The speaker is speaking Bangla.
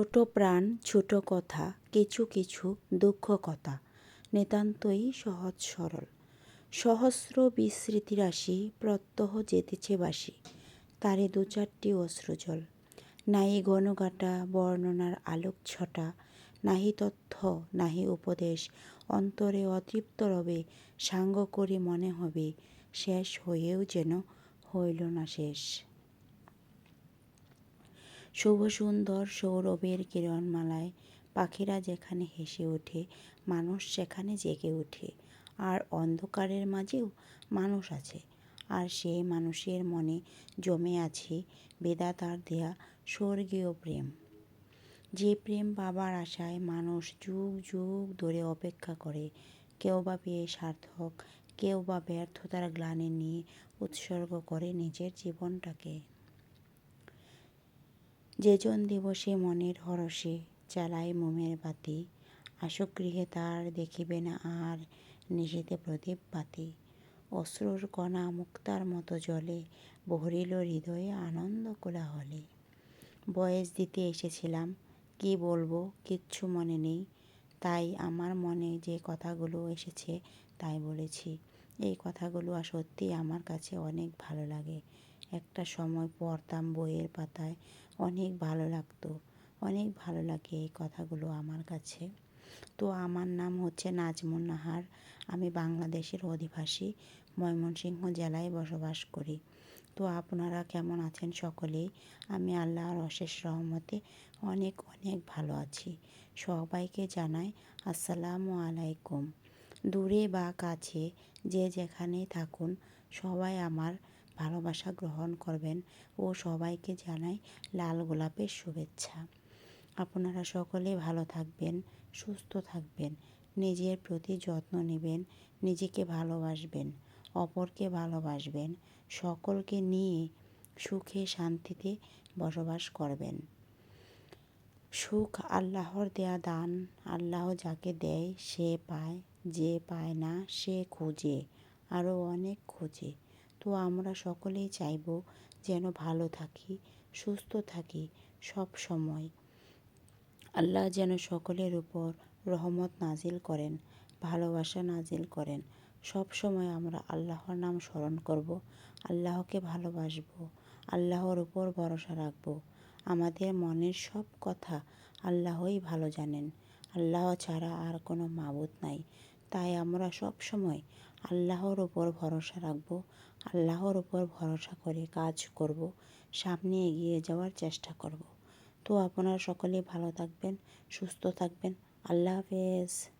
ছোট প্রাণ, ছোট কথা, কিছু কিছু দুঃখ কথা, নিতান্তই সহজ সরল। সহস্র বিস্মৃতি রাশি প্রত্যহ যেতেছে বাসি তারে দু চারটি অশ্রুজল নাহি ঘনঘাটা, বর্ণনার আলোক ছটা, নাহি তথ্য, নাহি উপদেশ, অন্তরে অতৃপ্ত রবে, সাঙ্গ করে মনে হবে, শেষ হয়েও যেন হইল না শেষ। শুভ সুন্দর সৌরভের কিরণমালায় পাখিরা যেখানে হেসে ওঠে, মানুষ সেখানে জেগে ওঠে। আর অন্ধকারের মাঝেও মানুষ আছে। আর সেই মানুষের মনে জমে আছে বেদাতার দেয়া স্বর্গীয় প্রেম। যে প্রেম পাবার আশায় মানুষ যুগ যুগ ধরে অপেক্ষা করে কেউ বা পেয়ে সার্থক কেউ বা ব্যর্থতার গ্লানি নিয়ে উৎসর্গ করে নিজের জীবনটাকে। যেজন দিবসে মনের হরষে জ্বালায় মোমের বাতি। আসুক গৃহে তার দেখিবে না আর নিশীতে প্রদীপ বাতি। অশ্রুর কণা মুক্তার মতো জলে ভরিল হৃদয়ে আনন্দ কোলাহলে। বয়স দিতে এসেছিলাম, কি বলব কিচ্ছু মনে নেই। তাই আমার মনে যে কথাগুলো এসেছে তাই বলেছি। এই কথাগুলো সত্যি আমার কাছে অনেক ভালো লাগে। একটা সময় পড়তাম বইয়ের পাতায়। অনেক ভালো লাগতো। অনেক ভালো লাগে এই কথাগুলো আমার কাছে। তো আমার নাম হচ্ছে নাজমুন নাহার। আমি বাংলাদেশের অধিবাসী, ময়মনসিংহ জেলায় বসবাস করি। তো আপনারা কেমন আছেন সকলেই? আমি আল্লাহর অশেষ রহমতে অনেক অনেক ভালো আছি। সবাইকে জানাই আসসালামু আলাইকুম। দূরে বা কাছে যে যেখানেই থাকুন, সবাই আমার ভালোবাসা গ্রহণ করবেন ও সবাইকে জানাই লাল গোলাপের শুভেচ্ছা। আপনারা সকলে ভালো থাকবেন, সুস্থ থাকবেন, নিজের প্রতি যত্ন নেবেন, নিজেকে ভালোবাসবেন, অপরকে ভালোবাসবেন, সকলকে নিয়ে সুখে শান্তিতে বসবাস করবেন। সুখ আল্লাহর দেয়া দান, আল্লাহ যাকে দেয় সে পায়, যে পায় না সে খোঁজে, আরও অনেক খোঁজে। তো আমরা সকলেই চাইব যেন ভালো থাকি, সুস্থ থাকি সব সময়। আল্লাহ যেন সকলের উপর রহমত নাজিল করেন, ভালোবাসা নাজিল করেন। সব সময় আমরা আল্লাহর নাম স্মরণ করব, আল্লাহকে ভালোবাসব, আল্লাহর উপর ভরসা রাখব। আমাদের মনের সব কথা আল্লাহই ভালো জানেন। আল্লাহ ছাড়া আর কোনো মাবুদ নাই। তাই আমরা সব সময় আল্লাহর ওপর ভরসা রাখব, আল্লাহর ওপর ভরসা করে কাজ করব, সামনে এগিয়ে যাওয়ার চেষ্টা করব। তো আপনারা সকলে ভালো থাকবেন, সুস্থ থাকবেন। আল্লাহ হাফেজ।